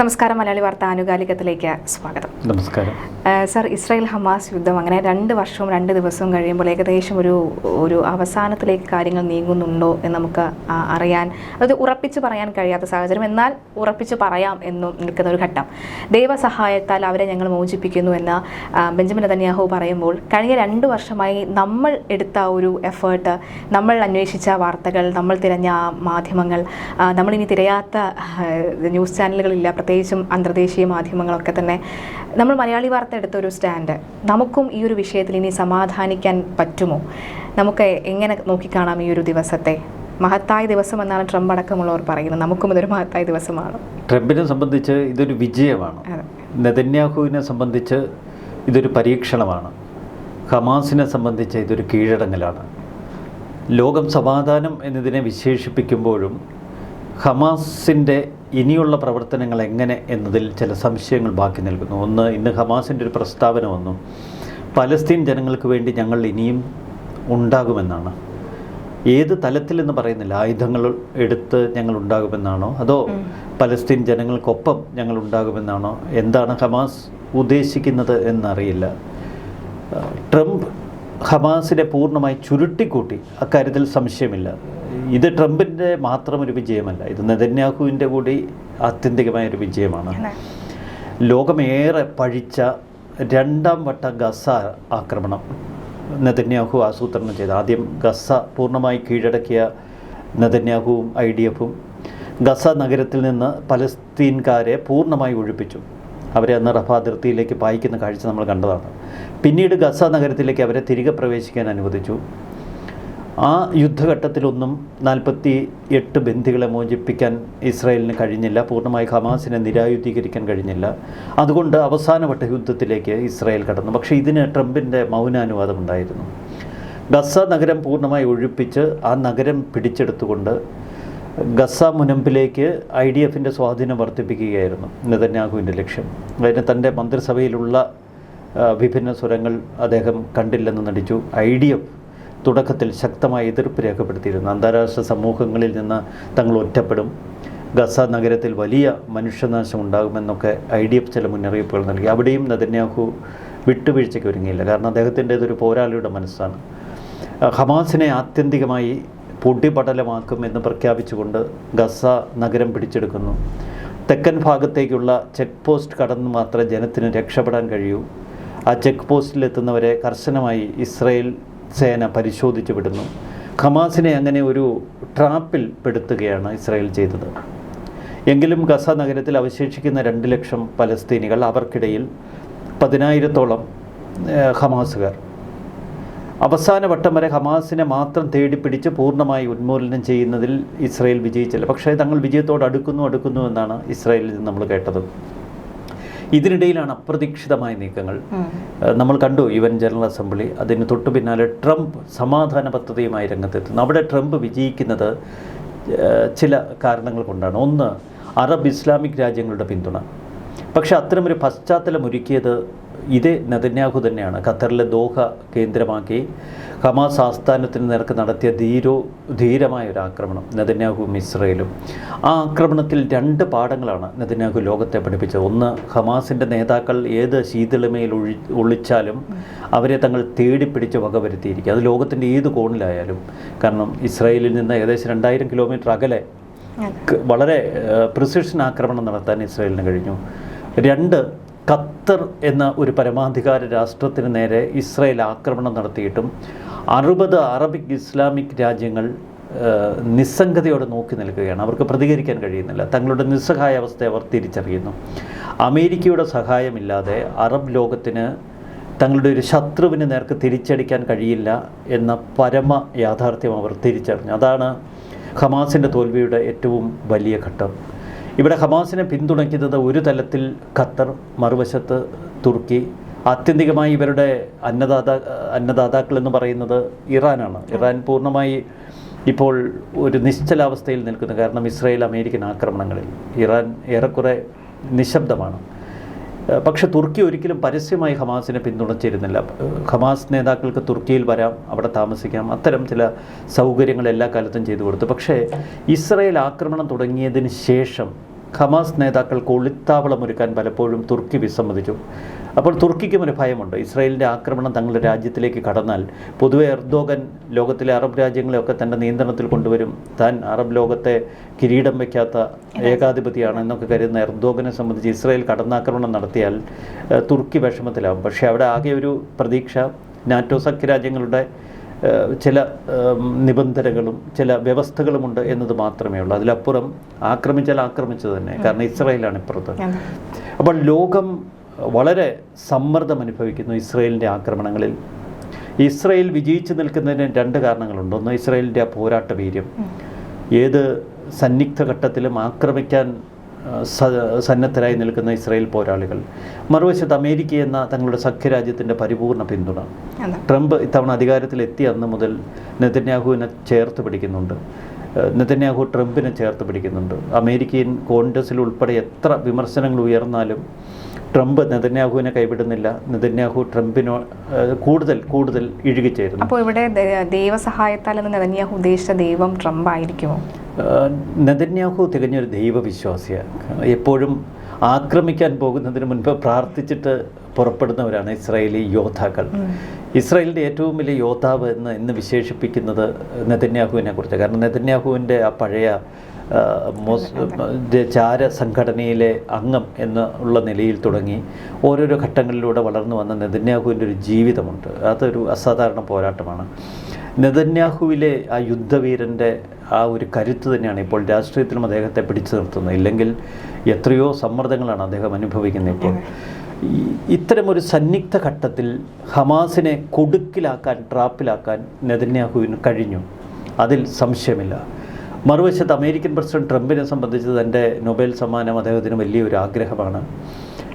നമസ്കാരം മലയാളി വാർത്ത ആനുകാലികത്തിലേക്ക് സ്വാഗതം. നമസ്കാരം. സർ ഇസ്രായേൽ ഹമാസ് യുദ്ധം അങ്ങനെ രണ്ട് വർഷവും രണ്ട് ദിവസവും കഴിയുമ്പോൾ ഏകദേശം ഒരു ഒരു അവസാനത്തിലേക്ക് കാര്യങ്ങൾ നീങ്ങുന്നുണ്ടോ എന്ന് നമുക്ക് അറിയാൻ അത് ഉറപ്പിച്ച് പറയാൻ കഴിയാത്ത സാഹചര്യം. എന്നാൽ ഉറപ്പിച്ച് പറയാം എന്നും നിൽക്കുന്ന ഒരു ഘട്ടം. ദൈവസഹായത്താൽ അവരെ ഞങ്ങൾ മോചിപ്പിക്കുന്നു എന്ന് ബെഞ്ചമിൻ നെതന്യാഹു പറയുമ്പോൾ കഴിഞ്ഞ രണ്ട് വർഷമായി നമ്മൾ എടുത്ത ഒരു എഫേർട്ട് നമ്മൾ അന്വേഷിച്ച വാർത്തകൾ നമ്മൾ തിരഞ്ഞ മാധ്യമങ്ങൾ നമ്മളിനി തിരയാത്ത ന്യൂസ് ചാനലുകളില്ല പ്രത്യേകിച്ചും അന്തർദേശീയ മാധ്യമങ്ങളൊക്കെ തന്നെ നമ്മൾ മലയാളി വാർത്ത എടുത്ത ഒരു സ്റ്റാൻഡ്. നമുക്കും ഈ ഒരു വിഷയത്തിൽ ഇനി സമാധാനിക്കാൻ പറ്റുമോ? നമുക്ക് എങ്ങനെ നോക്കിക്കാണാം ഈ ഒരു ദിവസത്തെ? മഹത്തായ ദിവസം എന്നാണ് ട്രംപ് അടക്കമുള്ളവർ പറയുന്നത്. നമുക്കും ഇതൊരു മഹത്തായ ദിവസമാണ്. ട്രംപിനെ സംബന്ധിച്ച് ഇതൊരു വിജയമാണ്. നെതന്യാഹുവിനെ സംബന്ധിച്ച് ഇതൊരു പരീക്ഷണമാണ്. ഹമാസിനെ സംബന്ധിച്ച് ഇതൊരു കീഴടങ്ങലാണ്. ലോകം സമാധാനം എന്നതിനെ വിശേഷിപ്പിക്കുമ്പോഴും ഹമാസിന്റെ ഇനിയുള്ള പ്രവർത്തനങ്ങൾ എങ്ങനെ എന്നതിൽ ചില സംശയങ്ങൾ ബാക്കി നിൽക്കുന്നു. ഒന്ന് ഇന്ന് ഹമാസിന്റെ ഒരു പ്രസ്താവന വന്നു. പലസ്തീൻ ജനങ്ങൾക്ക് വേണ്ടി ഞങ്ങൾ ഇനിയും ഉണ്ടാകുമെന്നാണ്. ഏത് തലത്തിലെന്ന് പറയുന്നില്ല. ആയുധങ്ങൾ എടുത്ത് ഞങ്ങൾ ഉണ്ടാകുമെന്നാണോ? അതോ പലസ്തീൻ ജനങ്ങൾക്കൊപ്പം ഞങ്ങൾ ഉണ്ടാകുമെന്നാണോ? എന്താണ് ഹമാസ് ഉദ്ദേശിക്കുന്നത് എന്നറിയില്ല. ട്രംപ് ഹമാസിനെ പൂർണമായി ചുരുട്ടിക്കൂട്ടി. അക്കാര്യത്തിൽ സംശയമില്ല. ഇത് ട്രംപിന്റെ മാത്രം ഒരു വിജയമല്ല ഇത് നെതന്യാഹുവിന്റെ കൂടി ആത്യന്തികമായ ഒരു വിജയമാണ്. ലോകമേറെ പഴിച്ച രണ്ടാം വട്ട ഗസ ആക്രമണം നെതന്യാഹു ആസൂത്രണം ചെയ്ത്. ആദ്യം ഗസ പൂർണമായി കീഴടക്കിയ നെതന്യാഹുവും ഐ ഡി എഫും ഗസ നഗരത്തിൽ നിന്ന് പലസ്തീൻകാരെ പൂർണമായി ഒഴിപ്പിച്ചു. അവരെ അന്ന് റഫ അതിർത്തിയിലേക്ക് പായിക്കുന്ന കാഴ്ച നമ്മൾ കണ്ടതാണ്. പിന്നീട് ഗസ നഗരത്തിലേക്ക് അവരെ തിരികെ പ്രവേശിക്കാൻ അനുവദിച്ചു. ആ യുദ്ധഘട്ടത്തിലൊന്നും നാൽപ്പത്തി എട്ട് ബന്ധികളെ മോചിപ്പിക്കാൻ ഇസ്രായേലിന് കഴിഞ്ഞില്ല. പൂർണമായി ഹമാസിനെ നിരായുധീകരിക്കാൻ കഴിഞ്ഞില്ല. അതുകൊണ്ട് അവസാനവട്ട യുദ്ധത്തിലേക്ക് ഇസ്രായേൽ കടന്നു. പക്ഷേ ഇതിന് ട്രംപിന്റെ മൗനാനുവാദം ഉണ്ടായിരുന്നു. ഗസ നഗരം പൂർണമായി ഒഴിപ്പിച്ച് ആ നഗരം പിടിച്ചെടുത്തുകൊണ്ട് ഗസ മുനമ്പിലേക്ക് ഐ ഡി എഫിന്റെ സ്വാധീനം വർദ്ധിപ്പിക്കുകയായിരുന്നു നെതന്യാഹുവിന്റെ ലക്ഷ്യം. അതിന് തന്റെ മന്ത്രിസഭയിലുള്ള വിഭിന്ന സ്വരങ്ങൾ അദ്ദേഹം കണ്ടില്ലെന്ന് നടിച്ചു. ഐ ഡി എഫ് തുടക്കത്തിൽ ശക്തമായ എതിർപ്പ് രേഖപ്പെടുത്തിയിരുന്നു. അന്താരാഷ്ട്ര സമൂഹങ്ങളിൽ നിന്ന് തങ്ങൾ ഒറ്റപ്പെടും. ഗസ നഗരത്തിൽ വലിയ മനുഷ്യനാശം ഉണ്ടാകുമെന്നൊക്കെ ഐ ഡി എഫ് ചില മുന്നറിയിപ്പുകൾ നൽകി. അവിടെയും നദന്യാഹു വിട്ടുവീഴ്ചയ്ക്ക് ഒരുങ്ങിയില്ല കാരണം അദ്ദേഹത്തിന്റെ ഇതൊരു പോരാളിയുടെ മനസ്സാണ്. ഹമാസിനെ ആത്യന്തികമായി പൊടിപടലമാക്കും എന്ന് പ്രഖ്യാപിച്ചുകൊണ്ട് ഗസ നഗരം പിടിച്ചെടുക്കുന്നു. തെക്കൻ ഭാഗത്തേക്കുള്ള ചെക്ക് പോസ്റ്റ് കടന്ന് മാത്രമേ ജനത്തിന് രക്ഷപ്പെടാൻ കഴിയൂ. ആ ചെക്ക് പോസ്റ്റിലെത്തുന്നവരെ കർശനമായി ഇസ്രയേൽ സേന പരിശോധിച്ചു വിടുന്നു. ഹമാസിനെ അങ്ങനെ ഒരു ട്രാപ്പിൽ പെടുത്തുകയാണ് ഇസ്രായേൽ ചെയ്തത്. എങ്കിലും ഗസ നഗരത്തിൽ അവശേഷിക്കുന്ന രണ്ട് ലക്ഷം പലസ്തീനികൾ അവർക്കിടയിൽ പതിനായിരത്തോളം ഹമാസുകാർ. അവസാന വട്ടം വരെ ഹമാസിനെ മാത്രം തേടിപ്പിടിച്ച് പൂർണമായി ഉന്മൂലനം ചെയ്യുന്നതിൽ ഇസ്രായേൽ വിജയിച്ചില്ല. പക്ഷേ തങ്ങൾ വിജയത്തോട് അടുക്കുന്നു അടുക്കുന്നു എന്നാണ് ഇസ്രായേലിൽ നിന്ന് നമ്മൾ കേട്ടത്. ഇതിനിടയിലാണ് അപ്രതീക്ഷിതമായ നീക്കങ്ങൾ. നമ്മൾ കണ്ടു യു എൻ ജനറൽ അസംബ്ലി അതിന് തൊട്ടു പിന്നാലെ ട്രംപ് സമാധാന പദ്ധതിയുമായി രംഗത്തെത്തുന്നു. അവിടെ ട്രംപ് വിജയിക്കുന്നത് ചില കാരണങ്ങൾ കൊണ്ടാണ്. ഒന്ന് അറബ് ഇസ്ലാമിക് രാജ്യങ്ങളുടെ പിന്തുണ. പക്ഷേ അത്തരമൊരു പശ്ചാത്തലം ഒരുക്കിയത് ഇതേ നദന്യാഹു തന്നെയാണ്. ഖത്തറിലെ ദോഹ കേന്ദ്രമാക്കി ഹമാസ് ആസ്ഥാനത്തിന് നേർക്ക് നടത്തിയ ധീരോ ധീരമായ ഒരു ആക്രമണം നദന്യാഹുവും ഇസ്രയേലും. ആ ആക്രമണത്തിൽ രണ്ട് പാഠങ്ങളാണ് നദന്യാഹു ലോകത്തെ പഠിപ്പിച്ചത്. ഒന്ന് ഹമാസിന്റെ നേതാക്കൾ ഏത് ശീതളിമയിൽ ഒഴി ഒളിച്ചാലും അവരെ തങ്ങൾ തേടിപ്പിടിച്ച് വകവരുത്തിയിരിക്കുക അത് ലോകത്തിന്റെ ഏത് കോണിലായാലും. കാരണം ഇസ്രയേലിൽ നിന്ന് ഏകദേശം രണ്ടായിരം കിലോമീറ്റർ അകലെ വളരെ പ്രിസിഷൻ ആക്രമണം നടത്താൻ ഇസ്രയേലിന് കഴിഞ്ഞു. രണ്ട് ഖത്തർ എന്ന ഒരു പരമാധികാര രാഷ്ട്രത്തിന് നേരെ ഇസ്രയേൽ ആക്രമണം നടത്തിയിട്ടും അറുപത് അറബിക് ഇസ്ലാമിക് രാജ്യങ്ങൾ നിസ്സംഗതയോടെ നോക്കി നിൽക്കുകയാണ്. അവർക്ക് പ്രതികരിക്കാൻ കഴിയുന്നില്ല. തങ്ങളുടെ നിസ്സഹായ അവസ്ഥയെ അവർ തിരിച്ചറിയുന്നു. അമേരിക്കയുടെ സഹായമില്ലാതെ അറബ് ലോകത്തിന് തങ്ങളുടെ ഒരു ശത്രുവിന് നേർക്ക് തിരിച്ചടിക്കാൻ കഴിയില്ല എന്ന പരമ യാഥാർത്ഥ്യം അവർ തിരിച്ചറിഞ്ഞു. അതാണ് ഹമാസിന്റെ തോൽവിയുടെ ഏറ്റവും വലിയ ഘട്ടം. ഇവിടെ ഹമാസിനെ പിന്തുണയ്ക്കുന്നത് ഒരു തലത്തിൽ ഖത്തർ മറുവശത്ത് തുർക്കി. ആത്യന്തികമായി ഇവരുടെ അന്നദാതാ അന്നദാതാക്കൾ എന്ന് പറയുന്നത് ഇറാനാണ്. ഇറാൻ പൂർണമായി ഇപ്പോൾ ഒരു നിശ്ചലാവസ്ഥയിൽ നിൽക്കുന്നു. കാരണം ഇസ്രായേൽ അമേരിക്കൻ ആക്രമണങ്ങളിൽ ഇറാൻ ഏറെക്കുറെ നിശബ്ദമാണ്. പക്ഷെ തുർക്കി ഒരിക്കലും പരസ്യമായി ഹമാസിനെ പിന്തുണച്ചിരുന്നില്ല. ഹമാസ് നേതാക്കൾക്ക് തുർക്കിയിൽ വരാം അവിടെ താമസിക്കാം അത്തരം ചില സൗകര്യങ്ങൾ എല്ലാ കാലത്തും ചെയ്തു കൊടുത്തു. പക്ഷേ ഇസ്രയേൽ ആക്രമണം തുടങ്ങിയതിന് ശേഷം ഹമാസ് നേതാക്കൾക്ക് ഒളിത്താവളമൊരുക്കാൻ പലപ്പോഴും തുർക്കി വിസമ്മതിച്ചു. അപ്പോൾ തുർക്കിക്കും ഒരു ഭയമുണ്ട്. ഇസ്രായേലിന്റെ ആക്രമണം തങ്ങളുടെ രാജ്യത്തിലേക്ക് കടന്നാൽ പൊതുവെ എർദോഗൻ ലോകത്തിലെ അറബ് രാജ്യങ്ങളെയൊക്കെ തന്റെ നിയന്ത്രണത്തിൽ കൊണ്ടുവരും. താൻ അറബ് ലോകത്തെ കിരീടം വയ്ക്കാത്ത ഏകാധിപതിയാണ് എന്നൊക്കെ കരുതുന്ന എർദോഗനെ സംബന്ധിച്ച് ഇസ്രായേൽ കടന്നാക്രമണം നടത്തിയാൽ തുർക്കി വിഷമത്തിലാവും. പക്ഷേ അവിടെ ആകെ ഒരു പ്രതീക്ഷ നാറ്റോ സഖ്യരാജ്യങ്ങളുടെ ഏഹ് ചില നിബന്ധനകളും ചില വ്യവസ്ഥകളുമുണ്ട് എന്നത് മാത്രമേ ഉള്ളൂ. അതിലപ്പുറം ആക്രമിച്ചാൽ ആക്രമിച്ചത് തന്നെ. കാരണം ഇസ്രായേലാണ് ഇപ്പുറത്ത്. അപ്പോൾ ലോകം വളരെ സമ്മർദ്ദം അനുഭവിക്കുന്നു ഇസ്രായേലിന്റെ ആക്രമണങ്ങളിൽ. ഇസ്രായേൽ വിജയിച്ചു നിൽക്കുന്നതിന് രണ്ട് കാരണങ്ങളുണ്ട്. ഒന്ന് ഇസ്രായേലിന്റെ ആ പോരാട്ട വീര്യം. ഏത് സന്നിഗ്ധ ഘട്ടത്തിലും ആക്രമിക്കാൻ സന്നദ്ധരായി നിൽക്കുന്ന ഇസ്രായേൽ പോരാളികൾ. മറുവശത്ത് അമേരിക്ക എന്ന തങ്ങളുടെ സഖ്യരാജ്യത്തിന്റെ പരിപൂർണ പിന്തുണ. ട്രംപ് ഇത്തവണ അധികാരത്തിലെത്തിയ അന്ന് മുതൽ നെതന്യാഹുവിനെ ചേർത്ത് പിടിക്കുന്നുണ്ട്. നെതന്യാഹു ട്രംപിനെ ചേർത്ത് പിടിക്കുന്നുണ്ട്. അമേരിക്കൻ കോൺഗ്രസിൽ ഉൾപ്പെടെ എത്ര വിമർശനങ്ങൾ ഉയർന്നാലും ട്രംപ് നെതന്യാഹുവിനെ കൈവിടുന്നില്ല. നെതന്യാഹു ട്രംപിനോ കൂടുതൽ കൂടുതൽ ഇഴുകിച്ചേരുന്നു. അപ്പോൾ ഇവിടെ ദൈവസഹായത്താൽ എന്ന് നെതന്യാഹു ഉദ്ദേശിച്ച ദൈവം ട്രംപ് ആയിരിക്കുമോ നെതന്യാഹു തികഞ്ഞൊരു ദൈവവിശ്വാസിയാണ് എപ്പോഴും ആക്രമിക്കാൻ പോകുന്നതിന് മുൻപ് പ്രാർത്ഥിച്ചിട്ട് പുറപ്പെടുന്നവരാണ് ഇസ്രായേലി യോദ്ധാക്കൾ. ഇസ്രായേലിന്റെ ഏറ്റവും വലിയ യോദ്ധാവ് എന്ന് ഇന്ന് വിശേഷിപ്പിക്കുന്നത് നെതന്യാഹുവിനെ കുറിച്ച് കാരണം നെതന്യാഹുവിന്റെ ആ പഴയ ചാര സംഘടനയിലെ അംഗം എന്നുള്ള നിലയിൽ തുടങ്ങി ഓരോരോ ഘട്ടങ്ങളിലൂടെ വളർന്നു വന്ന നെതന്യാഹുവിന്റെ ഒരു ജീവിതമുണ്ട്. അതൊരു അസാധാരണ പോരാട്ടമാണ്. നെതന്യാഹുവിലെ ആ യുദ്ധവീരന്റെ ആ ഒരു കരുത്ത് തന്നെയാണ് ഇപ്പോൾ രാഷ്ട്രീയത്തിലും അദ്ദേഹത്തെ പിടിച്ചു നിർത്തുന്നത്. ഇല്ലെങ്കിൽ എത്രയോ സമ്മർദ്ദങ്ങളാണ് അദ്ദേഹം അനുഭവിക്കുന്നത് ഇപ്പോൾ. ഇത്തരമൊരു സന്നിഗ്ധ ഘട്ടത്തിൽ ഹമാസിനെ കൊടുക്കിലാക്കാൻ ട്രാപ്പിലാക്കാൻ നെതന്യാഹുവിന് കഴിഞ്ഞു. അതിൽ സംശയമില്ല. മറുവശത്ത് അമേരിക്കൻ പ്രസിഡന്റ് ട്രംപിനെ സംബന്ധിച്ച് തന്റെ നൊബേൽ സമ്മാനം അദ്ദേഹത്തിന് വലിയൊരു ആഗ്രഹമാണ്.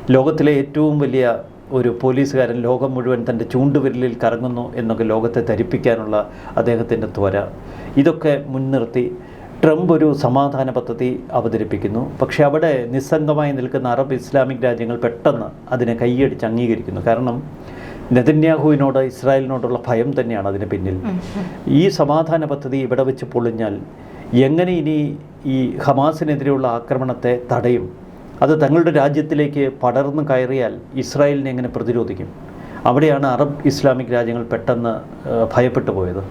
ലോകത്തിലെ ഏറ്റവും വലിയ ഒരു പോലീസുകാരൻ ലോകം മുഴുവൻ തന്റെ ചൂണ്ടുവിരലിൽ കറങ്ങുന്നു എന്നൊക്കെ ലോകത്തെ ധരിപ്പിക്കാനുള്ള അദ്ദേഹത്തിന്റെ ത്വര. ഇതൊക്കെ മുൻനിർത്തി ട്രംപ് ഒരു സമാധാന പദ്ധതി അവതരിപ്പിക്കുന്നു. പക്ഷേ അവിടെ നിസ്സംഗമായി നിൽക്കുന്ന അറബ് ഇസ്ലാമിക് രാജ്യങ്ങൾ പെട്ടെന്ന് അതിനെ കൈയടിച്ച് അംഗീകരിക്കുന്നു. കാരണം നെതന്യാഹുവിനോട് ഇസ്രായേലിനോടുള്ള ഭയം തന്നെയാണ് അതിന് പിന്നിൽ. ഈ സമാധാന പദ്ധതി ഇവിടെ വെച്ച് പൊളിഞ്ഞാൽ എങ്ങനെ ഇനി ഈ ഹമാസിനെതിരെയുള്ള ആക്രമണത്തെ തടയും? അത് തങ്ങളുടെ രാജ്യത്തിലേക്ക് പടർന്നു കയറിയാൽ ഇസ്രായേലിനെ എങ്ങനെ പ്രതിരോധിക്കും? അവിടെയാണ് അറബ് ഇസ്ലാമിക് രാജ്യങ്ങൾ പെട്ടെന്ന് ഭയപ്പെട്ടു പോയത്.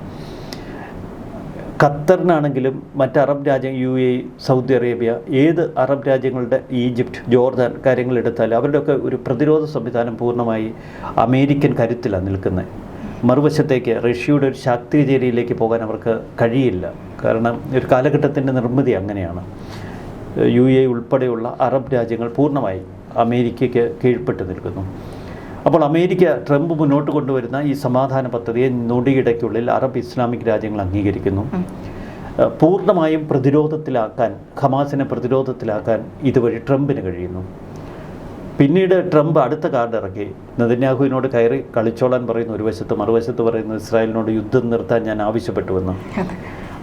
ഖത്തറിനാണെങ്കിലും മറ്റ് അറബ് രാജ്യം യു എ സൗദി അറേബ്യ ഏത് അറബ് രാജ്യങ്ങളുടെ ഈജിപ്റ്റ് ജോർദാൻ കാര്യങ്ങൾ അവരുടെയൊക്കെ ഒരു പ്രതിരോധ സംവിധാനം പൂർണമായി അമേരിക്കൻ കരുത്തിലാണ് നിൽക്കുന്നത്. മറുവശത്തേക്ക് റഷ്യയുടെ ഒരു ശാക്തിചേരിയിലേക്ക് പോകാൻ അവർക്ക് കഴിയില്ല. കാരണം ഒരു കാലഘട്ടത്തിന്റെ നിർമ്മിതി അങ്ങനെയാണ്. യു എ ഉൾപ്പെടെയുള്ള അറബ് രാജ്യങ്ങൾ പൂർണമായി അമേരിക്കയ്ക്ക് കീഴ്പ്പെട്ട് നിൽക്കുന്നു. അപ്പോൾ അമേരിക്ക ട്രംപ് മുന്നോട്ട് കൊണ്ടുവരുന്ന ഈ സമാധാന പദ്ധതിയെ നൊടിയിടയ്ക്കുള്ളിൽ അറബ് ഇസ്ലാമിക് രാജ്യങ്ങൾ അംഗീകരിക്കുന്നു. പൂർണമായും പ്രതിരോധത്തിലാക്കാൻ ഹമാസിനെ പ്രതിരോധത്തിലാക്കാൻ ഇതുവഴി ട്രംപിന് കഴിയുന്നു. പിന്നീട് ട്രംപ് അടുത്ത കാർഡ് ഇറക്കി നെതന്യാഹുവിനോട് കയറി കളിച്ചോളാൻ പറയുന്നു ഒരു വശത്ത് മറുവശത്ത് പറയുന്നു ഇസ്രായേലിനോട് യുദ്ധം നിർത്താൻ ഞാൻ ആവശ്യപ്പെട്ടുവെന്ന്.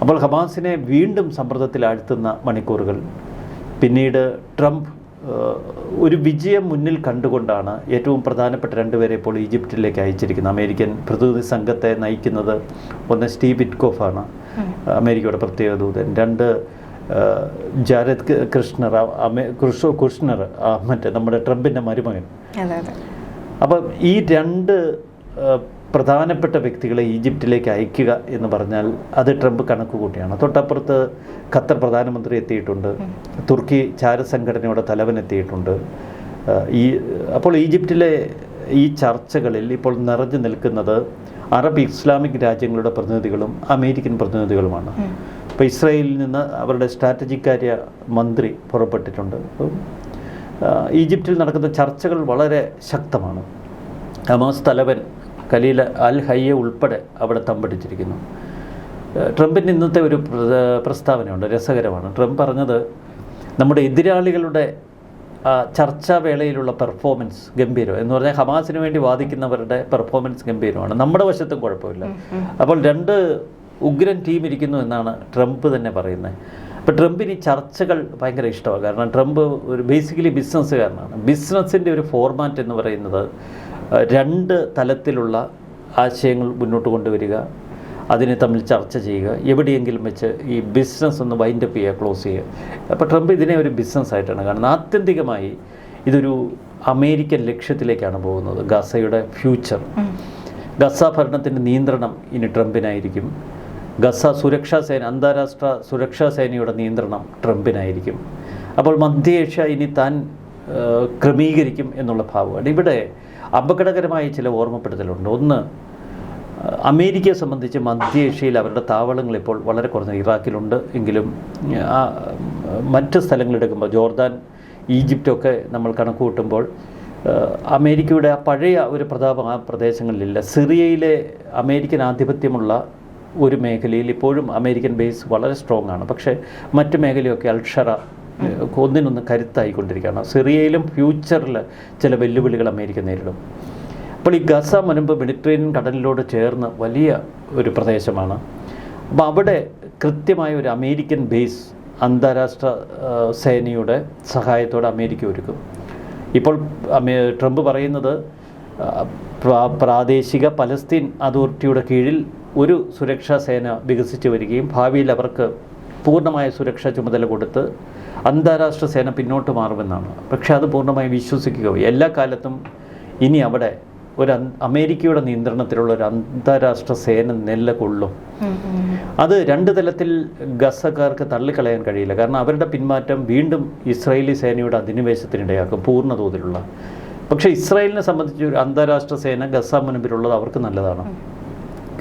അപ്പോൾ ഹമാസിനെ വീണ്ടും സമ്മർദ്ദത്തിൽ ആഴ്ത്തുന്ന മണിക്കൂറുകൾ. പിന്നീട് ട്രംപ് ഒരു വിജയം മുന്നിൽ കണ്ടുകൊണ്ടാണ് ഏറ്റവും പ്രധാനപ്പെട്ട രണ്ടുപേരെ ഇപ്പോൾ ഈജിപ്തിലേക്ക് അയച്ചിരിക്കുന്നത്. അമേരിക്കൻ പ്രതിനിധി സംഘത്തെ നയിക്കുന്നത് ഒന്ന് സ്റ്റീവ് ഇറ്റ്കോഫാണ് അമേരിക്കയുടെ പ്രത്യേക ദൂതൻ. രണ്ട് ജാരദ് കൃഷ്ണർ അമേ കൃഷോ കൃഷ്ണർ മറ്റേ നമ്മുടെ ട്രംപിന്റെ മരുമകൻ. അപ്പം ഈ രണ്ട് പ്രധാനപ്പെട്ട വ്യക്തികളെ ഈജിപ്തിലേക്ക് അയക്കുക എന്ന് പറഞ്ഞാൽ അത് ട്രംപ് കണക്ക് കൂട്ടിയാണ്. തൊട്ടപ്പുറത്ത് ഖത്തർ പ്രധാനമന്ത്രി എത്തിയിട്ടുണ്ട്. തുർക്കി ചാരസംഘടനയുടെ തലവൻ എത്തിയിട്ടുണ്ട്. ഈ അപ്പോൾ ഈജിപ്തിലെ ഈ ചർച്ചകളിൽ ഇപ്പോൾ നിറഞ്ഞു നിൽക്കുന്നത് അറബ് ഇസ്ലാമിക് രാജ്യങ്ങളുടെ പ്രതിനിധികളും അമേരിക്കൻ പ്രതിനിധികളുമാണ്. ഇപ്പോൾ ഇസ്രായേലിൽ നിന്ന് അവരുടെ സ്ട്രാറ്റജിക് കാര്യ മന്ത്രി പുറപ്പെട്ടിട്ടുണ്ട്. അപ്പം ഈജിപ്തിൽ നടക്കുന്ന ചർച്ചകൾ വളരെ ശക്തമാണ്. ഹമാസ് തലവൻ ഖലീൽ അൽ ഹയ്യ ഉൾപ്പെടെ അവിടെ തമ്പടിച്ചിരിക്കുന്നു. ട്രംപിന് ട്രംപിന്റെ ഇന്നത്തെ ഒരു പ്രസ്താവനയുണ്ട് രസകരമാണ്. ട്രംപ് പറഞ്ഞത് നമ്മുടെ എതിരാളികളുടെ ചർച്ചാ വേളയിലുള്ള പെർഫോമൻസ് ഗംഭീരം എന്ന് പറഞ്ഞാൽ ഹമാസിന് വേണ്ടി വാദിക്കുന്നവരുടെ പെർഫോമൻസ് ഗംഭീരമാണ്. നമ്മുടെ വശത്തും കുഴപ്പമില്ല. അപ്പോൾ രണ്ട് ഉഗ്രൻ ടീം ഇരിക്കുന്നു എന്നാണ് ട്രംപ് തന്നെ പറയുന്നത്. അപ്പോൾ ട്രംപിന് ഈ ചർച്ചകൾ ഭയങ്കര ഇഷ്ടമാണ്. കാരണം ട്രംപ് ഒരു ബേസിക്കലി ബിസിനസ്സുകാരനാണ് ബിസിനസ്സിന്റെ ഒരു ഫോർമാറ്റ് എന്ന് പറയുന്നത് രണ്ട് തലത്തിലുള്ള ആശയങ്ങൾ മുന്നോട്ട് കൊണ്ടുവരിക അതിനെ തമ്മിൽ ചർച്ച ചെയ്യുക എവിടെയെങ്കിലും വെച്ച് ഈ ബിസിനസ് ഒന്ന് വൈൻഡ് അപ്പ് ചെയ്യുക ക്ലോസ് ചെയ്യുക. അപ്പോൾ ട്രംപ് ഇതിനെ ഒരു ബിസിനസ്സായിട്ടാണ് കാണുന്നത്. ആത്യന്തികമായി ഇതൊരു അമേരിക്കൻ ലക്ഷ്യത്തിലേക്കാണ് പോകുന്നത്. ഗസയുടെ ഫ്യൂച്ചർ ഗസ ഭരണത്തിന്റെ നിയന്ത്രണം ഇനി ട്രംപിനായിരിക്കും. ഗസ സുരക്ഷാ സേന അന്താരാഷ്ട്ര സുരക്ഷാ സേനയുടെ നിയന്ത്രണം ട്രംപിനായിരിക്കും. അപ്പോൾ മധ്യേഷ്യ ഇനി താൻ ക്രമീകരിക്കും എന്നുള്ള ഭാവമാണ്. ഇവിടെ അപകടകരമായ ചില ഓർമ്മപ്പെടുത്തലുണ്ട്. ഒന്ന് അമേരിക്കയെ സംബന്ധിച്ച് മധ്യേഷ്യയിൽ അവരുടെ താവളങ്ങൾ ഇപ്പോൾ വളരെ കുറഞ്ഞ. ഇറാഖിലുണ്ട് എങ്കിലും മറ്റ് സ്ഥലങ്ങളെടുക്കുമ്പോൾ ജോർദാൻ ഈജിപ്റ്റൊക്കെ നമ്മൾ കണക്ക് കൂട്ടുമ്പോൾ അമേരിക്കയുടെ ആ പഴയ ഒരു പ്രതാപം ആ പ്രദേശങ്ങളിലില്ല. സിറിയയിലെ അമേരിക്കൻ ആധിപത്യമുള്ള ഒരു മേഖലയിൽ ഇപ്പോഴും അമേരിക്കൻ ബേസ് വളരെ സ്ട്രോങ് ആണ്. പക്ഷേ മറ്റ് മേഖലയൊക്കെ അൽഷറ ഒന്നിനൊന്ന് കരുത്തായിക്കൊണ്ടിരിക്കുകയാണ്. സിറിയയിലും ഫ്യൂച്ചറിൽ ചില വെല്ലുവിളികൾ അമേരിക്ക നേരിടും. അപ്പോൾ ഈ ഗസ മുൻപ് മെഡിറ്ററേനിയൻ കടലിനോട് ചേർന്ന് വലിയ ഒരു പ്രദേശമാണ്. അപ്പോൾ അവിടെ കൃത്യമായ ഒരു അമേരിക്കൻ ബേസ് അന്താരാഷ്ട്ര സേനയുടെ സഹായത്തോടെ അമേരിക്ക ഒരുക്കും. ഇപ്പോൾ അമേ ട്രംപ് പറയുന്നത് പ്രാദേശിക പലസ്തീൻ അതോറിറ്റിയുടെ കീഴിൽ ഒരു സുരക്ഷാ സേന വികസിച്ച് വരികയും ഭാവിയിൽ അവർക്ക് പൂർണമായ സുരക്ഷാ ചുമതല കൊടുത്ത് അന്താരാഷ്ട്ര സേന പിന്നോട്ട് മാറുമെന്നാണ്. പക്ഷേ അത് പൂർണമായി വിശ്വസിക്കുക എല്ലാ കാലത്തും ഇനി അവിടെ ഒരു അമേരിക്കയുടെ നിയന്ത്രണത്തിലുള്ള ഒരു അന്താരാഷ്ട്ര സേന നിലകൊള്ളും. അത് രണ്ട് തലത്തിൽ ഗസക്കാർക്ക് തള്ളിക്കളയാൻ കഴിയില്ല. കാരണം അവരുടെ പിന്മാറ്റം വീണ്ടും ഇസ്രായേലി സേനയുടെ അധിനിവേശത്തിനിടയാക്കും പൂർണ തോതിലുള്ള. പക്ഷേ ഇസ്രായേലിനെ സംബന്ധിച്ച് ഒരു അന്താരാഷ്ട്ര സേന ഗസ മുൻപിലുള്ളത് അവർക്ക് നല്ലതാണ്.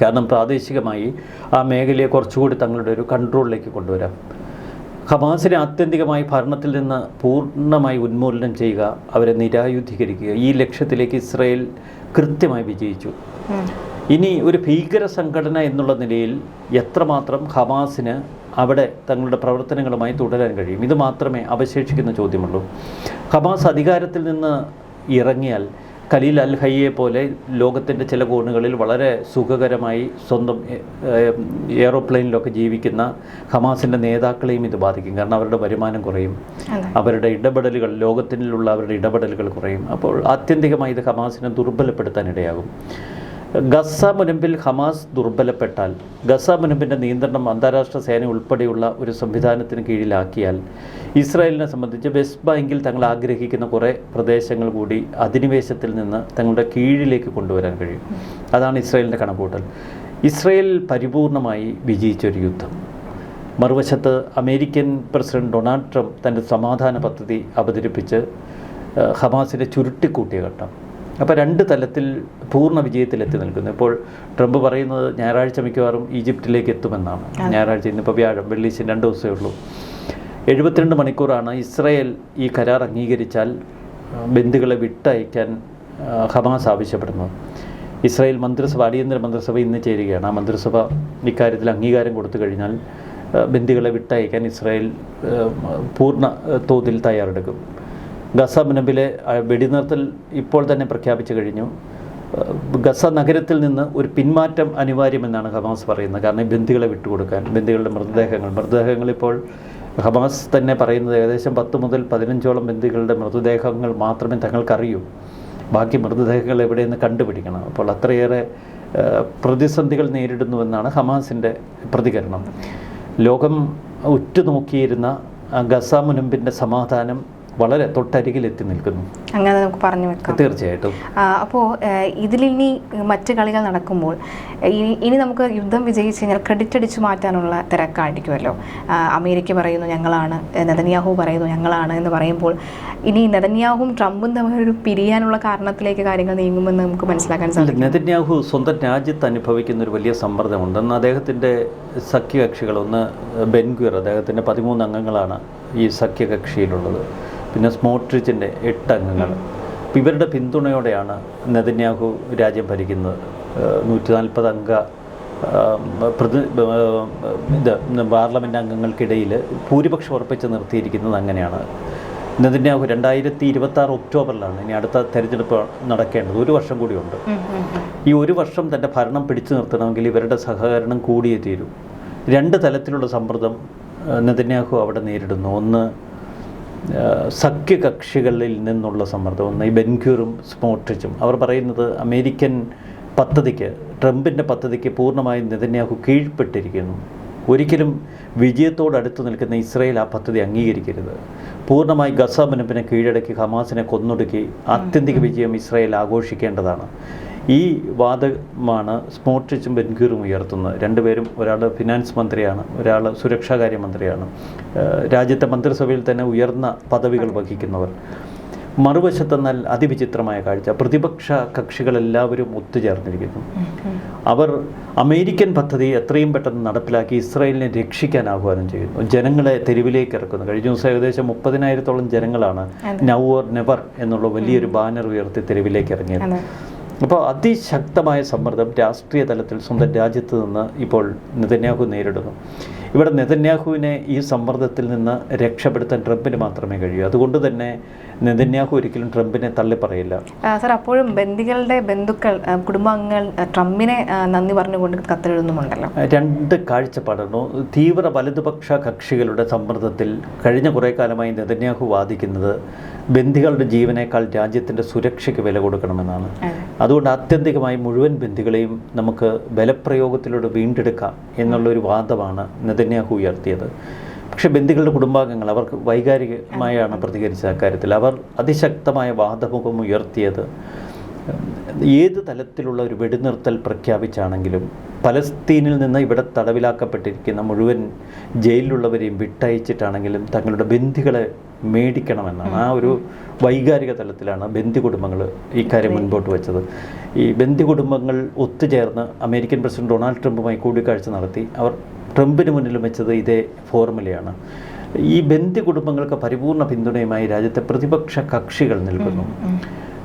കാരണം പ്രാദേശികമായി ആ മേഖലയെ കുറച്ചുകൂടി തങ്ങളുടെ ഒരു കൺട്രോളിലേക്ക് കൊണ്ടുവരാം. ഹമാസിനെ ആത്യന്തികമായി ഭരണത്തിൽ നിന്ന് പൂർണമായി ഉന്മൂലനം ചെയ്യുക അവരെ നിരായുധീകരിക്കുക ഈ ലക്ഷ്യത്തിലേക്ക് ഇസ്രായേൽ കൃത്യമായി വിജയിച്ചു. ഇനി ഒരു ഭീകര സംഘടന എന്നുള്ള നിലയിൽ എത്രമാത്രം ഹമാസിന് അവിടെ തങ്ങളുടെ പ്രവർത്തനങ്ങളുമായി തുടരാൻ കഴിയും? ഇത് മാത്രമേ അവശേഷിക്കുന്ന ചോദ്യമുള്ളൂ. ഹമാസ് അധികാരത്തിൽ നിന്ന് ഇറങ്ങിയാൽ ഖലീൽ അൽ ഹയ്യെ പോലെ ലോകത്തിന്റെ ചില കോണുകളിൽ വളരെ സുഖകരമായി സ്വന്തം എയറോപ്ലെയിനിലൊക്കെ ജീവിക്കുന്ന ഹമാസിന്റെ നേതാക്കളെയും ഇത് ബാധിക്കും. കാരണം അവരുടെ വരുമാനം കുറയും. അവരുടെ ഇടപെടലുകൾ ലോകത്തിലുള്ള അവരുടെ ഇടപെടലുകൾ കുറയും. അപ്പോൾ ആത്യന്തികമായി ഇത് ഹമാസിനെ ദുർബലപ്പെടുത്താൻ ഇടയാകും. ഗസ മുനമ്പിൽ ഹമാസ് ദുർബലപ്പെട്ടാൽ ഗസ മുനമ്പിന്റെ നിയന്ത്രണം അന്താരാഷ്ട്ര സേന ഉൾപ്പെടെയുള്ള ഒരു സംവിധാനത്തിന് കീഴിലാക്കിയാൽ ഇസ്രായേലിനെ സംബന്ധിച്ച് വെസ്റ്റ് ബാങ്കിൽ തങ്ങൾ ആഗ്രഹിക്കുന്ന കുറേ പ്രദേശങ്ങൾ കൂടി അധിനിവേശത്തിൽ നിന്ന് തങ്ങളുടെ കീഴിലേക്ക് കൊണ്ടുവരാൻ കഴിയും. അതാണ് ഇസ്രായേലിന്റെ കണക്കൂട്ടൽ. ഇസ്രായേൽ പരിപൂർണമായി വിജയിച്ചൊരു യുദ്ധം. മറുവശത്ത് അമേരിക്കൻ പ്രസിഡന്റ് ഡൊണാൾഡ് ട്രംപ് തന്റെ സമാധാന പദ്ധതി അവതരിപ്പിച്ച് ഹമാസിനെ ചുരുട്ടിക്കൂട്ടിയ ഘട്ടം. അപ്പോൾ രണ്ട് തലത്തിൽ പൂർണ വിജയത്തിലെത്തി നിൽക്കുന്നു. ഇപ്പോൾ ട്രംപ് പറയുന്നത് ഞായറാഴ്ച മിക്കവാറും ഈജിപ്തിലേക്ക് എത്തുമെന്നാണ്. ഞായറാഴ്ച ഇന്നിപ്പോൾ വ്യാഴം വെള്ളിയാഴ്ച രണ്ട് ദിവസമേ ഉള്ളൂ. എഴുപത്തിരണ്ട് മണിക്കൂറാണ് ഇസ്രയേൽ ഈ കരാർ അംഗീകരിച്ചാൽ ബന്ധുക്കളെ വിട്ടയക്കാൻ ഹമാസ് ആവശ്യപ്പെടുന്നത്. ഇസ്രായേൽ മന്ത്രിസഭ അടിയന്തര മന്ത്രിസഭ ഇന്ന് ചേരുകയാണ്. ആ മന്ത്രിസഭ ഇക്കാര്യത്തിൽ അംഗീകാരം കൊടുത്തു കഴിഞ്ഞാൽ ബന്ദികളെ വിട്ടയക്കാൻ ഇസ്രായേൽ പൂർണ തോതിൽ തയ്യാറെടുക്കും. ഗസ മുനമ്പിലെ വെടിനിർത്തൽ ഇപ്പോൾ തന്നെ പ്രഖ്യാപിച്ചു കഴിഞ്ഞു. ഗസ നഗരത്തിൽ നിന്ന് ഒരു പിന്മാറ്റം അനിവാര്യമെന്നാണ് ഹമാസ് പറയുന്നത്. കാരണം ബന്ദികളെ വിട്ടുകൊടുക്കാൻ ബന്ദികളുടെ മൃതദേഹങ്ങൾ. മൃതദേഹങ്ങൾ ഇപ്പോൾ ഹമാസ് തന്നെ പറയുന്നത് ഏകദേശം പത്ത് മുതൽ പതിനഞ്ചോളം ബന്ദികളുടെ മൃതദേഹങ്ങൾ മാത്രമേ തങ്ങൾക്കറിയൂ. ബാക്കി മൃതദേഹങ്ങൾ എവിടെയെന്ന് കണ്ടുപിടിക്കണം. അപ്പോൾ അത്രയേറെ പ്രതിസന്ധികൾ നേരിടുന്നുവെന്നാണ് ഹമാസിന്റെ പ്രതികരണം. ലോകം ഉറ്റുനോക്കിയിരുന്ന ഗസ മുനമ്പിന്റെ സമാധാനം വളരെ തൊട്ടരികിലെത്തി നിൽക്കുന്നു. അങ്ങനെ നമുക്ക് പറഞ്ഞു വെക്കാം. തീർച്ചയായിട്ടും. അപ്പോൾ ഇതിലിനി മറ്റ് കളികൾ നടക്കുമ്പോൾ ഇനി നമുക്ക് യുദ്ധം വിജയിച്ച് കഴിഞ്ഞാൽ ക്രെഡിറ്റ് അടിച്ചു മാറ്റാനുള്ള തിരക്കായിരിക്കുമല്ലോ. അമേരിക്ക പറയുന്നു ഞങ്ങളാണ് നെതന്യാഹു പറയുന്നു ഞങ്ങളാണ് എന്ന് പറയുമ്പോൾ ഇനി നെതന്യാഹും ട്രംപും തമ്മിൽ ഒരു പിരിയാനുള്ള കാരണത്തിലേക്ക് കാര്യങ്ങൾ നീങ്ങുമെന്ന് നമുക്ക് മനസ്സിലാക്കാൻ സാധിക്കും. നെതന്യാഹു സ്വന്തം രാജ്യത്ത് അനുഭവിക്കുന്ന ഒരു വലിയ സമ്മർദ്ദമുണ്ട്. എന്ന് അദ്ദേഹത്തിന്റെ സഖ്യകക്ഷികളൊന്ന് ഒന്ന് ബെൻഗ്വിർ അദ്ദേഹത്തിന്റെ പതിമൂന്ന് അംഗങ്ങളാണ് ഈ സഖ്യകക്ഷിയിലുള്ളത്. പിന്നെ സ്മോട്രിച്ചിന്റെ എട്ട് അംഗങ്ങൾ. അപ്പോൾ ഇവരുടെ പിന്തുണയോടെയാണ് നെതന്യാഹു രാജ്യം ഭരിക്കുന്നത്. നൂറ്റി നാൽപ്പത് അംഗ പ്രതി ഇത് പാർലമെന്റ് അംഗങ്ങൾക്കിടയിൽ ഭൂരിപക്ഷം ഉറപ്പിച്ച് നിർത്തിയിരിക്കുന്നത് അങ്ങനെയാണ്. നെതന്യാഹു രണ്ടായിരത്തി ഇരുപത്തി ആറ് ഒക്ടോബറിലാണ് ഇനി അടുത്ത തെരഞ്ഞെടുപ്പ് നടക്കേണ്ടത്. ഒരു വർഷം കൂടിയുണ്ട്. ഈ ഒരു വർഷം തന്റെ ഭരണം പിടിച്ചു നിർത്തണമെങ്കിൽ ഇവരുടെ സഹകരണം കൂടിയേ തീരൂ. രണ്ട് തലത്തിലുള്ള സമ്മർദ്ദം നെതന്യാഹു അവിടെ നേരിടുന്നു. ഒന്ന് സഖ്യകക്ഷികളിൽ നിന്നുള്ള സമ്മർദ്ദം. ഒന്ന് ഈ ബെൻക്യൂറും സ്മോട്രിച്ചും. അവർ പറയുന്നത് അമേരിക്കൻ പദ്ധതിക്ക് ട്രംപിന്റെ പദ്ധതിക്ക് പൂർണമായും നെതന്യാഹു കീഴ്പ്പെട്ടിരിക്കുന്നു. ഒരിക്കലും വിജയത്തോടടുത്ത് നിൽക്കുന്ന ഇസ്രയേൽ ആ പദ്ധതി അംഗീകരിക്കരുത്. പൂർണമായി ഗസ കീഴടക്കി ഹമാസിനെ കൊന്നൊടുക്കി ആത്യന്തിക വിജയം ഇസ്രയേൽ ആഘോഷിക്കേണ്ടതാണ്. ഈ വാദമാണ് സ്മോട്രിച്ചും ബെൻഗീറും ഉയർത്തുന്നത്. രണ്ടുപേരും ഒരാൾ ഫിനാൻസ് മന്ത്രിയാണ് ഒരാൾ സുരക്ഷാകാര്യ മന്ത്രിയാണ്. രാജ്യത്തെ മന്ത്രിസഭയിൽ തന്നെ ഉയർന്ന പദവികൾ വഹിക്കുന്നവർ. മറുവശത്തെന്നാൽ അതിവിചിത്രമായ കാഴ്ച. പ്രതിപക്ഷ കക്ഷികളെല്ലാവരും ഒത്തുചേർന്നിരിക്കുന്നു. അവർ അമേരിക്കൻ പദ്ധതി എത്രയും പെട്ടെന്ന് നടപ്പിലാക്കി ഇസ്രായേലിനെ രക്ഷിക്കാൻ ആഹ്വാനം ചെയ്യുന്നു. ജനങ്ങളെ തെരുവിലേക്ക് ഇറക്കുന്നു. കഴിഞ്ഞ ദിവസം ഏകദേശം മുപ്പതിനായിരത്തോളം ജനങ്ങളാണ് നൗ ഓർ നെവർ എന്നുള്ള വലിയൊരു ബാനർ ഉയർത്തി തെരുവിലേക്ക് ഇറങ്ങിയത്. അപ്പോൾ അതിശക്തമായ സമ്മർദ്ദം രാഷ്ട്രീയ തലത്തിൽ സ്വന്തം രാജ്യത്ത് നിന്ന് ഇപ്പോൾ നെതന്യാഹു നേരിടുന്നു. ഇവിടെ നെതന്യാഹുവിനെ ഈ സമ്മർദ്ദത്തിൽ നിന്ന് രക്ഷപ്പെടുത്താൻ ട്രംപിന് മാത്രമേ കഴിയൂ. അതുകൊണ്ട് തന്നെ നെതന്യാഹു ഒരിക്കലും ട്രംപിനെ തള്ളി പറയില്ല. സാർ അപ്പോഴും ബന്ദികളുടെ ബന്ധുക്കൾ കുടുംബാംഗങ്ങൾ ട്രംപിനെ നന്ദി പറഞ്ഞുകൊണ്ട് കത്തെഴുതുന്നുമുണ്ടല്ലോ. രണ്ട് കാഴ്ചപ്പാടാണ് തീവ്ര വലതുപക്ഷ കക്ഷികളുടെ സമ്മർദ്ദത്തിൽ കഴിഞ്ഞ കുറേ കാലമായി നെതന്യാഹു വാദിക്കുന്നത് ബന്ദികളുടെ ജീവനേക്കാൾ രാജ്യത്തിന്റെ സുരക്ഷയ്ക്ക് വില കൊടുക്കണമെന്നാണ്. അതുകൊണ്ട് ആത്യന്തികമായി മുഴുവൻ ബന്ധികളെയും നമുക്ക് ബലപ്രയോഗത്തിലൂടെ വീണ്ടെടുക്കാം എന്നുള്ളൊരു വാദമാണ് നെതന്യാഹു ഉയർത്തിയത്. പക്ഷേ ബന്ധുക്കളുടെ കുടുംബാംഗങ്ങൾ അവർക്ക് വൈകാരികമായാണ് പ്രതികരിച്ചത് അക്കാര്യത്തിൽ. അവർ അതിശക്തമായ വാദമുഖം ഉയർത്തിയത്. ഏത് തലത്തിലുള്ള ഒരു വെടിനിർത്തൽ പ്രഖ്യാപിച്ചാണെങ്കിലും പലസ്തീനിൽ നിന്ന് ഇവിടെ തടവിലാക്കപ്പെട്ടിരിക്കുന്ന മുഴുവൻ ജയിലിലുള്ളവരെയും വിട്ടയച്ചിട്ടാണെങ്കിലും തങ്ങളുടെ ബന്ധികളെ മേടിക്കണമെന്നാണ്. ആ ഒരു വൈകാരിക തലത്തിലാണ് ബന്ധി കുടുംബങ്ങൾ ഈ കാര്യം മുൻപോട്ട് വെച്ചത്. ഈ ബന്ധി കുടുംബങ്ങൾ ഒത്തുചേർന്ന് അമേരിക്കൻ പ്രസിഡന്റ് ഡൊണാൾഡ് ട്രംപുമായി കൂടിക്കാഴ്ച നടത്തി. അവർ ട്രംപിന് മുന്നിൽ വെച്ചത് ഇതേ ഫോർമുലയാണ്. ഈ ബന്ധി കുടുംബങ്ങൾക്ക് പരിപൂർണ പിന്തുണയുമായി രാജ്യത്തെ പ്രതിപക്ഷ കക്ഷികൾ നിൽക്കുന്നു.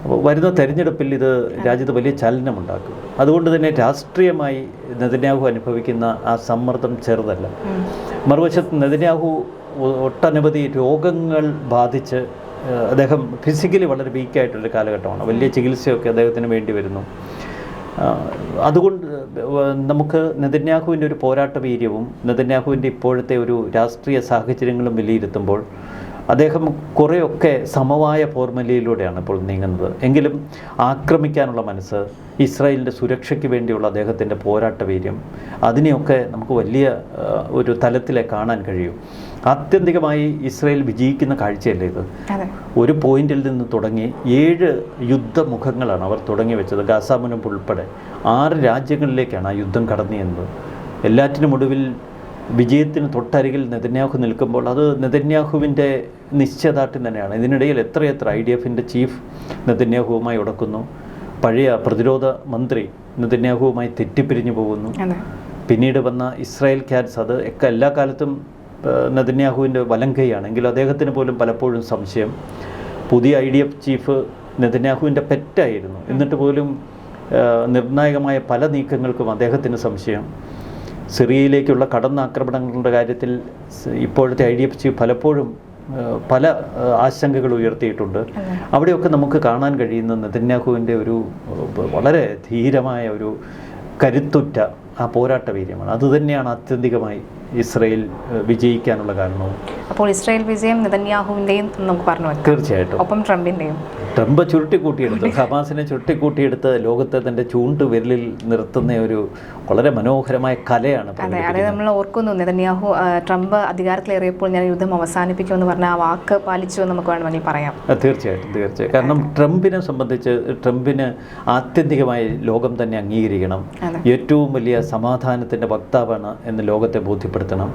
അപ്പോൾ വരുന്ന തെരഞ്ഞെടുപ്പിൽ ഇത് രാജ്യത്ത് വലിയ ചലനമുണ്ടാക്കും. അതുകൊണ്ട് തന്നെ രാഷ്ട്രീയമായി നെതന്യാഹു അനുഭവിക്കുന്ന ആ സമ്മർദ്ദം ചെറുതല്ല. മറുവശത്ത് നെതന്യാഹു ഒട്ടനവധി രോഗങ്ങൾ ബാധിച്ച് അദ്ദേഹം ഫിസിക്കലി വളരെ വീക്കായിട്ടുള്ള കാലഘട്ടമാണ്. വലിയ ചികിത്സയൊക്കെ അദ്ദേഹത്തിന് വേണ്ടി വരുന്നു. അതുകൊണ്ട് നമുക്ക് നെതന്യാഹുവിന്റെ ഒരു പോരാട്ട വീര്യവും നെതന്യാഹുവിന്റെ ഇപ്പോഴത്തെ ഒരു രാഷ്ട്രീയ സാഹചര്യങ്ങളും വിലയിരുത്തുമ്പോൾ അദ്ദേഹം കുറേയൊക്കെ സമവായ ഫോർമുലയിലൂടെയാണ് ഇപ്പോൾ നീങ്ങുന്നത്. എങ്കിലും ആക്രമിക്കാനുള്ള മനസ്സ് ഇസ്രായേലിന്റെ സുരക്ഷയ്ക്ക് വേണ്ടിയുള്ള അദ്ദേഹത്തിന്റെ പോരാട്ട വീര്യം അതിനെയൊക്കെ നമുക്ക് വലിയ ഒരു തലത്തിലെ കാണാൻ കഴിയും. ആത്യന്തികമായി ഇസ്രയേൽ വിജയിക്കുന്ന കാഴ്ചയല്ലേ ഇത്? ഒരു പോയിന്റിൽ നിന്ന് തുടങ്ങി ഏഴ് യുദ്ധമുഖങ്ങളാണ് അവർ തുടങ്ങി വെച്ചത് ഗാസാമുനം ഉൾപ്പെടെ. ആറ് രാജ്യങ്ങളിലേക്കാണ് ആ യുദ്ധം കടന്നു എല്ലാറ്റിനും ഒടുവിൽ വിജയത്തിന് തൊട്ടരികിൽ നെതന്യാഹു നിൽക്കുമ്പോൾ അത് നെതന്യാഹുവിന്റെ നിശ്ചയദാർഢ്യം തന്നെയാണ്. ഇതിനിടയിൽ എത്രയെത്ര ഐ ഡി എഫിന്റെ ചീഫ് നെതന്യാഹുവുമായി ഉടക്കുന്നു. പഴയ പ്രതിരോധ മന്ത്രി നെതന്യാഹുവുമായി തെറ്റിപ്പിരിഞ്ഞു പോകുന്നു. പിന്നീട് വന്ന ഇസ്രായേൽ ക്യാറ്റ്സ് അത് എല്ലാ കാലത്തും നെതന്യാഹുവിന്റെ വലം കൈയാണ് എങ്കിലും അദ്ദേഹത്തിന് പോലും പലപ്പോഴും സംശയം. പുതിയ ഐ ഡി എഫ് ചീഫ് നെതന്യാഹുവിന്റെ പെറ്റായിരുന്നു. എന്നിട്ട് പോലും നിർണായകമായ പല നീക്കങ്ങൾക്കും അദ്ദേഹത്തിന് സംശയം. സിറിയയിലേക്കുള്ള കടന്നാക്രമണങ്ങളുടെ കാര്യത്തിൽ ഇപ്പോഴത്തെ ഐ ഡി എഫ് ചീഫ് പലപ്പോഴും പല ആശങ്കകൾ ഉയർത്തിയിട്ടുണ്ട്. അവിടെയൊക്കെ നമുക്ക് കാണാൻ കഴിയുന്ന നെതന്യാഹുവിന്റെ ഒരു വളരെ ധീരമായ ഒരു കരുത്തുറ്റ ആ പോരാട്ട വീര്യമാണ്. അതുതന്നെയാണ് ആത്യന്തികമായി ഇസ്രയേൽ വിജയിക്കാനുള്ള കാരണവും. അപ്പോൾ ഇസ്രയേൽ വിജയം നെതന്യാഹുവിന്റെയും നമുക്ക് പറഞ്ഞു തീർച്ചയായിട്ടും. ഒപ്പം ട്രംപിന്റെയും. ട്രംപ് ചുരുട്ടിക്കൂട്ടിയെടുത്ത്. ഹമാസിനെ ചുരുട്ടിക്കൂട്ടിയെടുത്ത് ലോകത്തെ തന്റെ ചൂണ്ട് വിരലിൽ നിർത്തുന്ന ഒരു വളരെ മനോഹരമായ കലയാണ് അതെ അതെ നമ്മൾ ഓർക്കുന്നു നെതന്യാഹു ട്രംപ് അധികാരത്തിലേറിയപ്പോൾ ഞാൻ യുദ്ധം അവസാനിപ്പിക്കുമെന്ന് പറഞ്ഞ ആ വാക്ക് പാലിച്ചു എന്ന് നമുക്ക് വേണമെങ്കിൽ പറയാം. തീർച്ചയായിട്ടും തീർച്ചയായും കാരണം ട്രംപിനെ സംബന്ധിച്ച് ട്രംപിന് ആത്യന്തികമായി ലോകം തന്നെ അംഗീകരിക്കണം. ഏറ്റവും വലിയ സമാധാനത്തിന്റെ വക്താവാണ് എന്ന് ലോകത്തെ ബോധ്യപ്പെടുത്തണം.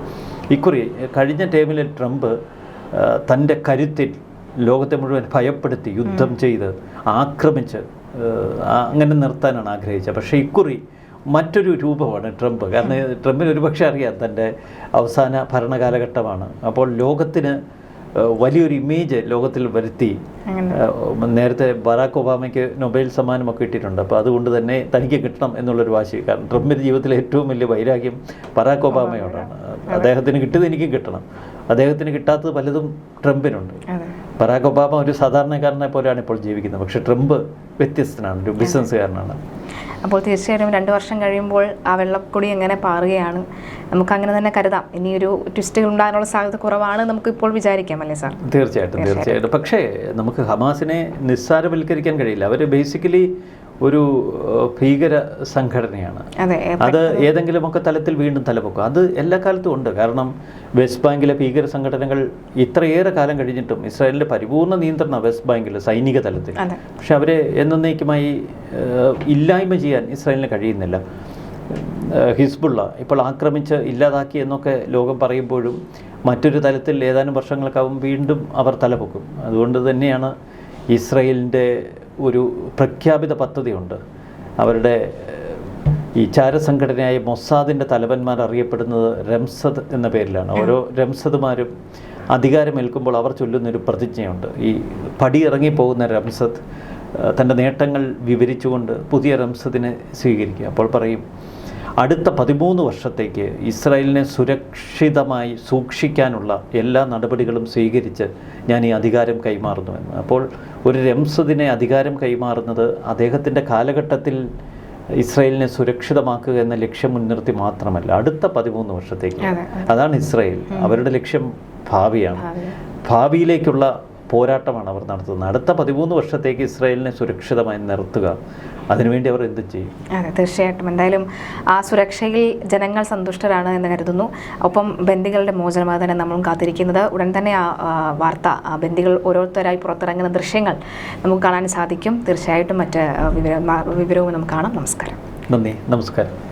ഇക്കുറി കഴിഞ്ഞ ടൈമിൽ ട്രംപ് തന്റെ കരുത്തിൽ ലോകത്തെ മുഴുവൻ ഭയപ്പെടുത്തി യുദ്ധം ചെയ്ത് ആക്രമിച്ച് അങ്ങനെ നിർത്താനാണ് ആഗ്രഹിച്ചത്. പക്ഷേ ഇക്കുറി മറ്റൊരു രൂപമാണ് ട്രംപ്. കാരണം ട്രംപിന് ഒരുപക്ഷെ അറിയാം തന്റെ അവസാന ഭരണകാലഘട്ടമാണ്. അപ്പോൾ ലോകത്തിന് വലിയൊരു ഇമേജ് ലോകത്തിൽ വരുത്തി നേരത്തെ ബറാക്ക് ഒബാമയ്ക്ക് നൊബേൽ സമ്മാനമൊക്കെ കിട്ടിയിട്ടുണ്ട്. അപ്പോൾ അതുകൊണ്ട് തന്നെ തനിക്ക് കിട്ടണം എന്നുള്ളൊരു വാശി. കാരണം ട്രംപിന്റെ ജീവിതത്തിലെ ഏറ്റവും വലിയ വൈരാഗ്യം ബറാക്ക് ഒബാമയോടാണ്. അദ്ദേഹത്തിന് കിട്ടിയത് എനിക്കും കിട്ടണം. അദ്ദേഹത്തിന് കിട്ടാത്തത് പലതും ട്രംപിനുണ്ട്. അതെ. ബറാക്ക് ഒബാമ ഒരു സാധാരണക്കാരനെ പോലെയാണ് ഇപ്പോൾ ജീവിക്കുന്നത്. പക്ഷെ ട്രംപ് വ്യത്യസ്തനാണ് ഒരു ബിസിനസ്സുകാരനാണ്. അപ്പോൾ തീർച്ചയായും രണ്ട് വർഷം കഴിയുമ്പോൾ ആ വെള്ളക്കൊടി എങ്ങനെ പാറുകയാണ് നമുക്ക് അങ്ങനെ തന്നെ കരുതാം. ഇനി ഒരു ട്വിസ്റ്റുകൾ ഉണ്ടാകാനുള്ള സാധ്യത കുറവാണ് നമുക്ക് ഇപ്പോൾ വിചാരിക്കാം അല്ലേ സാർ? തീർച്ചയായിട്ടും തീർച്ചയായിട്ടും. പക്ഷേ നമുക്ക് ഹമാസിനെ നിസ്സാരവൽക്കരിക്കാൻ കഴിയില്ല. അവർ ബേസിക്കലി ഒരു ഭീകര സംഘടനയാണ്. അതെ ഏതെങ്കിലുമൊക്കെ തലത്തിൽ വീണ്ടും തലപൊക്കും. അത് എല്ലാ കാലത്തും ഉണ്ട്. കാരണം വെസ്റ്റ് ബാങ്കിലെ ഭീകര സംഘടനകൾ ഇത്രയേറെ കാലം കഴിഞ്ഞിട്ടും ഇസ്രായേലിന്റെ പരിപൂർണ നിയന്ത്രണം വെസ്റ്റ് ബാങ്കിൽ സൈനിക തലത്തിൽ. പക്ഷെ അവരെ എന്നേക്കുമായി ഇല്ലായ്മ ചെയ്യാൻ ഇസ്രായേലിന് കഴിയുന്നില്ല. ഹിസ്ബുള്ള ഇപ്പോൾ ആക്രമിച്ച് ഇല്ലാതാക്കി എന്നൊക്കെ ലോകം പറയുമ്പോഴും മറ്റൊരു തലത്തിൽ ഏതാനും വർഷങ്ങൾക്കാവും വീണ്ടും അവർ തലപൊക്കും. അതുകൊണ്ട് തന്നെയാണ് ഇസ്രായേലിന്റെ ഒരു പ്രഖ്യാപിത പദ്ധതിയുണ്ട്. അവരുടെ ഈ ചാരസംഘടനയായ മൊസാദിന്റെ തലവന്മാർ അറിയപ്പെടുന്നത് രംസദ് എന്ന പേരിലാണ്. ഓരോ രംസദ്മാരും അധികാരമേൽക്കുമ്പോൾ അവർ ചൊല്ലുന്നൊരു പ്രതിജ്ഞയുണ്ട്. ഈ പടിയിറങ്ങി പോകുന്ന രംസദ് തന്റെ നേട്ടങ്ങൾ വിവരിച്ചുകൊണ്ട് പുതിയ രംസദിനെ സ്വീകരിക്കുക. അപ്പോൾ പറയും അടുത്ത പതിമൂന്ന് വർഷത്തേക്ക് ഇസ്രായേലിനെ സുരക്ഷിതമായി സൂക്ഷിക്കാനുള്ള എല്ലാ നടപടികളും സ്വീകരിച്ച് ഞാൻ ഈ അധികാരം കൈമാറുന്നു എന്ന് അപ്പോൾ ഒരു രംസദിനെ അധികാരം കൈമാറുന്നത് അദ്ദേഹത്തിന്റെ കാലഘട്ടത്തിൽ ഇസ്രായേലിനെ സുരക്ഷിതമാക്കുക എന്ന ലക്ഷ്യം മുൻനിർത്തി മാത്രമല്ല അടുത്ത പതിമൂന്ന് വർഷത്തേക്ക്. അതാണ് ഇസ്രായേൽ. അവരുടെ ലക്ഷ്യം ഭാവിയാണ്. ഭാവി. ഭാവിയിലേക്കുള്ള പോരാട്ടമാണ് അവർ നടത്തുന്നത്. അടുത്ത പതിമൂന്ന് വർഷത്തേക്ക് ഇസ്രായേലിനെ സുരക്ഷിതമായി നിർത്തുക. അതിനുവേണ്ടി അവർ എന്ത് ചെയ്യും? അതെ തീർച്ചയായിട്ടും. എന്തായാലും ആ സുരക്ഷയിൽ ജനങ്ങൾ സന്തുഷ്ടരാണ് എന്ന് കരുതുന്നു. ഒപ്പം ബന്ദികളുടെ മോചനം തന്നെ നമ്മളും കാത്തിരിക്കുന്നത്. ഉടൻ തന്നെ ആ വാർത്ത ആ ബന്ദികൾ ഓരോരുത്തരായി പുറത്തിറങ്ങുന്ന ദൃശ്യങ്ങൾ നമുക്ക് കാണാൻ സാധിക്കും. തീർച്ചയായിട്ടും മറ്റ് വിവരവും നമുക്ക് കാണാം. നമസ്കാരം. നന്ദി. നമസ്കാരം.